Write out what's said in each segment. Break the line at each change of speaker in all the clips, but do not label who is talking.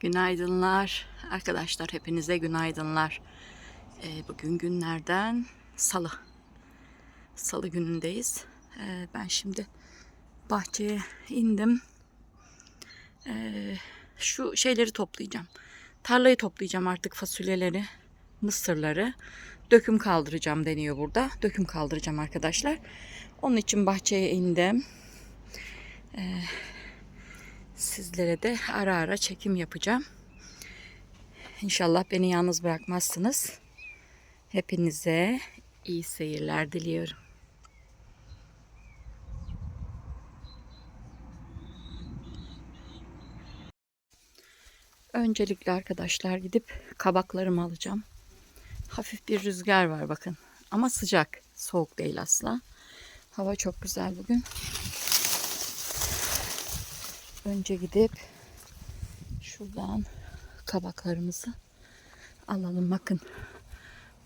Günaydınlar arkadaşlar hepinize günaydınlar. Ee, bugün günlerden salı. Salı günündeyiz. Ee, ben şimdi bahçeye indim. Ee, şu şeyleri toplayacağım. Tarlayı toplayacağım artık fasulyeleri, mısırları. Döküm kaldıracağım deniyor burada. Döküm kaldıracağım arkadaşlar. Onun için bahçeye indim. Ee, sizlere de ara ara çekim yapacağım. İnşallah beni yalnız bırakmazsınız. Hepinize iyi seyirler diliyorum. Öncelikle arkadaşlar gidip kabaklarımı alacağım. Hafif bir rüzgar var bakın. Ama sıcak. Soğuk değil asla. Hava çok güzel bugün. Önce gidip şuradan kabaklarımızı alalım. Bakın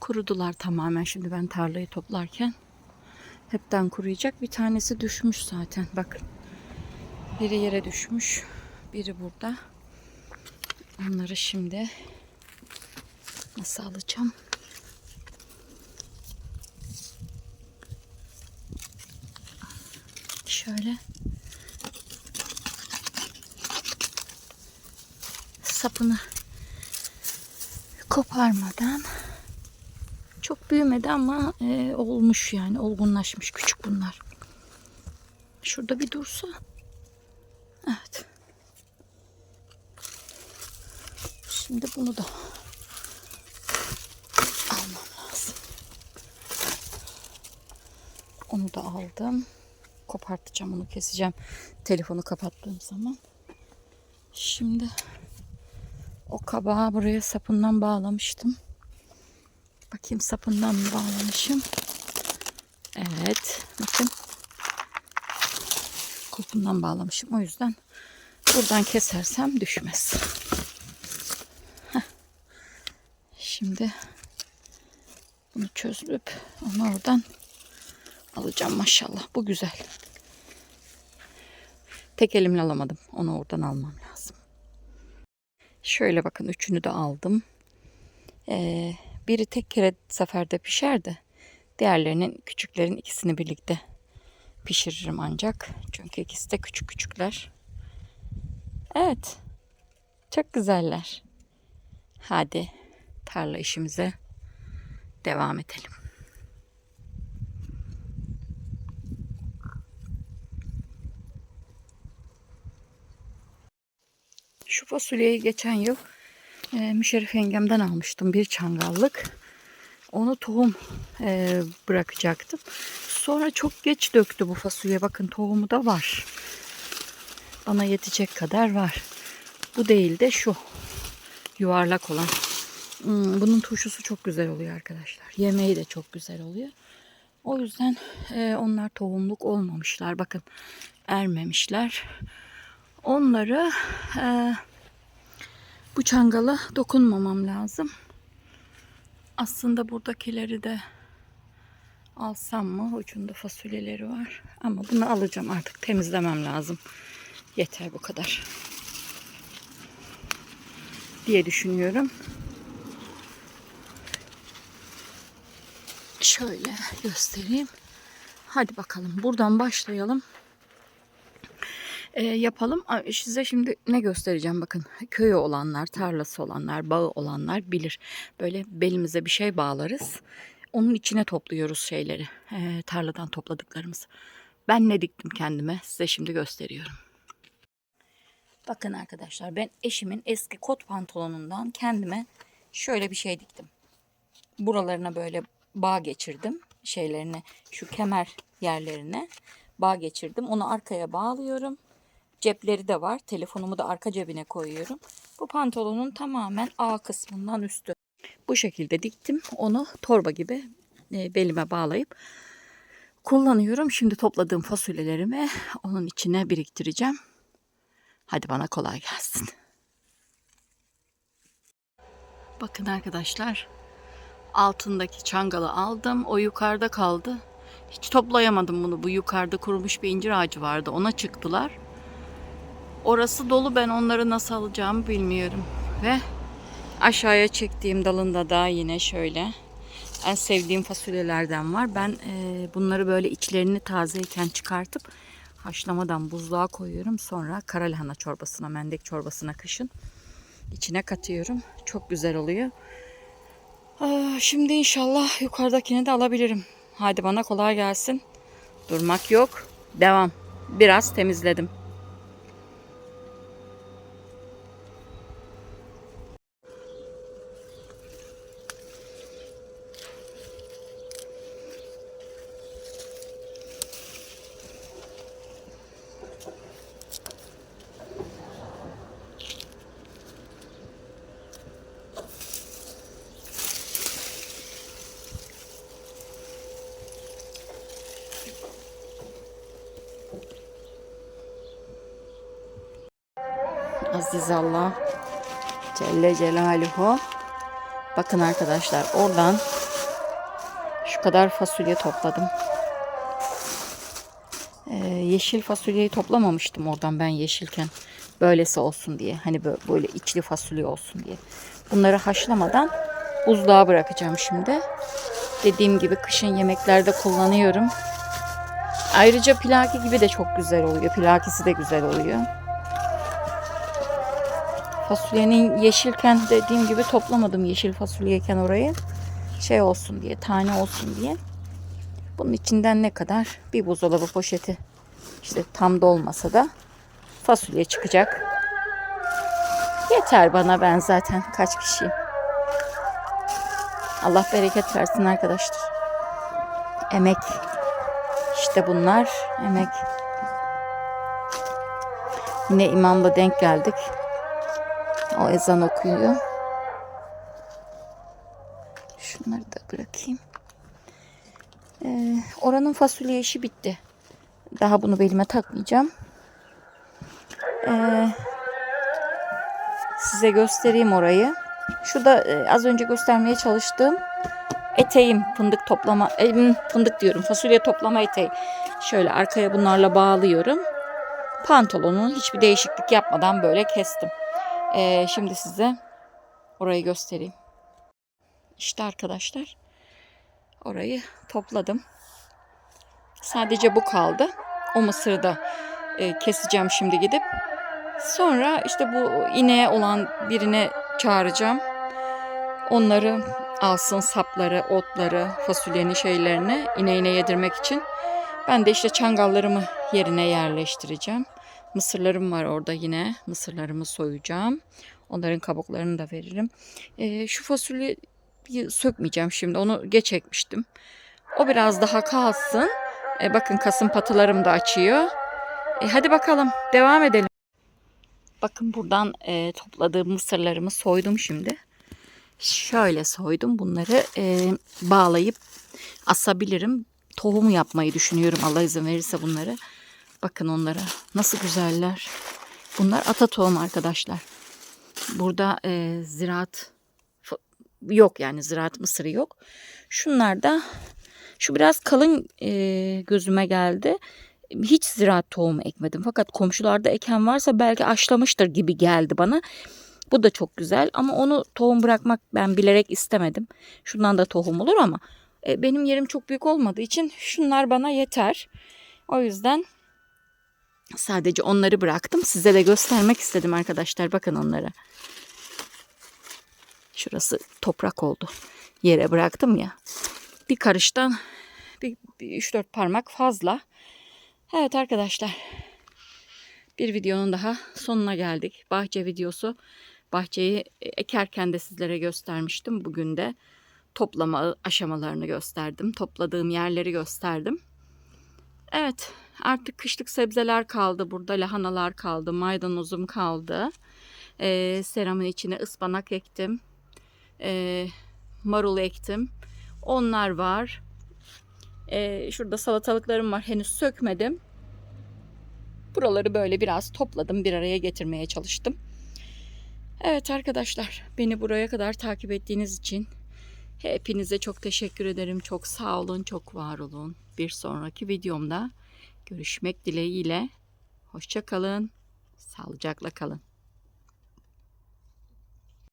kurudular tamamen. Şimdi ben tarlayı toplarken hepten kuruyacak. Bir tanesi düşmüş zaten. Bakın. Biri yere düşmüş. Biri burada. Onları şimdi nasıl alacağım? Şöyle sapını koparmadan çok büyümedi ama e, olmuş yani olgunlaşmış küçük bunlar. Şurada bir dursa. Evet. Şimdi bunu da almam lazım. Onu da aldım. Kopartacağım onu keseceğim. Telefonu kapattığım zaman. Şimdi o kabağı buraya sapından bağlamıştım. Bakayım sapından mı bağlamışım? Evet. Bakın. Kopundan bağlamışım. O yüzden buradan kesersem düşmez. Şimdi bunu çözüp onu oradan alacağım maşallah. Bu güzel. Tek elimle alamadım. Onu oradan almam lazım. Şöyle bakın üçünü de aldım. Ee, biri tek kere seferde pişer de diğerlerinin küçüklerin ikisini birlikte pişiririm ancak. Çünkü ikisi de küçük küçükler. Evet. Çok güzeller. Hadi tarla işimize devam edelim. Fasulyeyi geçen yıl e, Müşerif yengemden almıştım bir çangallık. Onu tohum e, bırakacaktım. Sonra çok geç döktü bu fasulye. Bakın tohumu da var. Bana yetecek kadar var. Bu değil de şu yuvarlak olan. Hmm, bunun turşusu çok güzel oluyor arkadaşlar. Yemeği de çok güzel oluyor. O yüzden e, onlar tohumluk olmamışlar. Bakın ermemişler. Onları e, bu çangala dokunmamam lazım. Aslında buradakileri de alsam mı? Ucunda fasulyeleri var. Ama bunu alacağım artık. Temizlemem lazım. Yeter bu kadar. Diye düşünüyorum. Şöyle göstereyim. Hadi bakalım. Buradan başlayalım. Ee, yapalım. Size şimdi ne göstereceğim bakın. Köyü olanlar, tarlası olanlar, bağı olanlar bilir. Böyle belimize bir şey bağlarız. Onun içine topluyoruz şeyleri. ee, tarladan topladıklarımızı. Ben ne diktim kendime size şimdi gösteriyorum. Bakın arkadaşlar ben eşimin eski kot pantolonundan kendime şöyle bir şey diktim. Buralarına böyle bağ geçirdim. Şeylerine şu kemer yerlerine bağ geçirdim. Onu arkaya bağlıyorum. Cepleri de var. Telefonumu da arka cebine koyuyorum. Bu pantolonun tamamen A kısmından üstü. Bu şekilde diktim. Onu torba gibi e, belime bağlayıp kullanıyorum. Şimdi topladığım fasulyelerimi onun içine biriktireceğim. Hadi bana kolay gelsin. Bakın arkadaşlar. Altındaki çangalı aldım. O yukarıda kaldı. Hiç toplayamadım bunu. Bu yukarıda kurumuş bir incir ağacı vardı. Ona çıktılar. Orası dolu ben onları nasıl alacağımı bilmiyorum. Ve aşağıya çektiğim dalında da yine şöyle en sevdiğim fasulyelerden var. Ben e, bunları böyle içlerini tazeyken çıkartıp haşlamadan buzluğa koyuyorum. Sonra kara lahana çorbasına, mendek çorbasına kışın içine katıyorum. Çok güzel oluyor. Aa, şimdi inşallah yukarıdakini de alabilirim. Hadi bana kolay gelsin. Durmak yok. Devam. Biraz temizledim. Aziz Allah Celle Celaluhu Bakın arkadaşlar oradan şu kadar fasulye topladım. Ee, yeşil fasulyeyi toplamamıştım oradan ben yeşilken. Böylesi olsun diye. Hani böyle, böyle içli fasulye olsun diye. Bunları haşlamadan buzluğa bırakacağım şimdi. Dediğim gibi kışın yemeklerde kullanıyorum. Ayrıca pilaki gibi de çok güzel oluyor. Pilakisi de güzel oluyor. Fasulyenin yeşilken dediğim gibi toplamadım yeşil fasulyeyken orayı. Şey olsun diye, tane olsun diye. Bunun içinden ne kadar? Bir buzdolabı poşeti. İşte tam dolmasa da fasulye çıkacak. Yeter bana ben zaten kaç kişiyim. Allah bereket versin arkadaşlar. Emek. İşte bunlar emek. Yine imamla denk geldik. O ezan okuyor. Şunları da bırakayım. Ee, oranın fasulye işi bitti. Daha bunu belime takmayacağım. Ee, size göstereyim orayı. Şurada e, az önce göstermeye çalıştığım eteğim fındık toplama e, fındık diyorum fasulye toplama eteği. Şöyle arkaya bunlarla bağlıyorum. Pantolonun hiçbir değişiklik yapmadan böyle kestim. Ee, şimdi size orayı göstereyim. İşte arkadaşlar orayı topladım. Sadece bu kaldı. O mısırı da e, keseceğim şimdi gidip. Sonra işte bu ineğe olan birine çağıracağım. Onları alsın sapları, otları, fasulyenin şeylerini ineğine yedirmek için. Ben de işte çangallarımı yerine yerleştireceğim. Mısırlarım var orada yine. Mısırlarımı soyacağım. Onların kabuklarını da veririm. Ee, şu fasulyeyi sökmeyeceğim şimdi. Onu geç ekmiştim. O biraz daha kalsın. Ee, bakın kasım patılarım da açıyor. Ee, hadi bakalım devam edelim. Bakın buradan e, topladığım mısırlarımı soydum şimdi. Şöyle soydum. Bunları e, bağlayıp asabilirim. Tohum yapmayı düşünüyorum Allah izin verirse bunları. Bakın onlara nasıl güzeller. Bunlar ata tohum arkadaşlar. Burada e, ziraat yok yani ziraat mısırı yok. Şunlar da şu biraz kalın e, gözüme geldi. Hiç ziraat tohumu ekmedim. Fakat komşularda eken varsa belki aşlamıştır gibi geldi bana. Bu da çok güzel ama onu tohum bırakmak ben bilerek istemedim. Şundan da tohum olur ama e, benim yerim çok büyük olmadığı için şunlar bana yeter. O yüzden sadece onları bıraktım. Size de göstermek istedim arkadaşlar. Bakın onlara. Şurası toprak oldu. Yere bıraktım ya. Bir karıştan bir, bir 3-4 parmak fazla. Evet arkadaşlar. Bir videonun daha sonuna geldik. Bahçe videosu. Bahçeyi ekerken de sizlere göstermiştim. Bugün de toplama aşamalarını gösterdim. Topladığım yerleri gösterdim. Evet artık kışlık sebzeler kaldı burada. Lahanalar kaldı. Maydanozum kaldı. Ee, seramın içine ıspanak ektim. Ee, marul ektim. Onlar var. Ee, şurada salatalıklarım var. Henüz sökmedim. Buraları böyle biraz topladım. Bir araya getirmeye çalıştım. Evet arkadaşlar beni buraya kadar takip ettiğiniz için hepinize çok teşekkür ederim. Çok sağ olun, çok var olun. Bir sonraki videomda görüşmek dileğiyle. Hoşçakalın. Sağlıcakla kalın.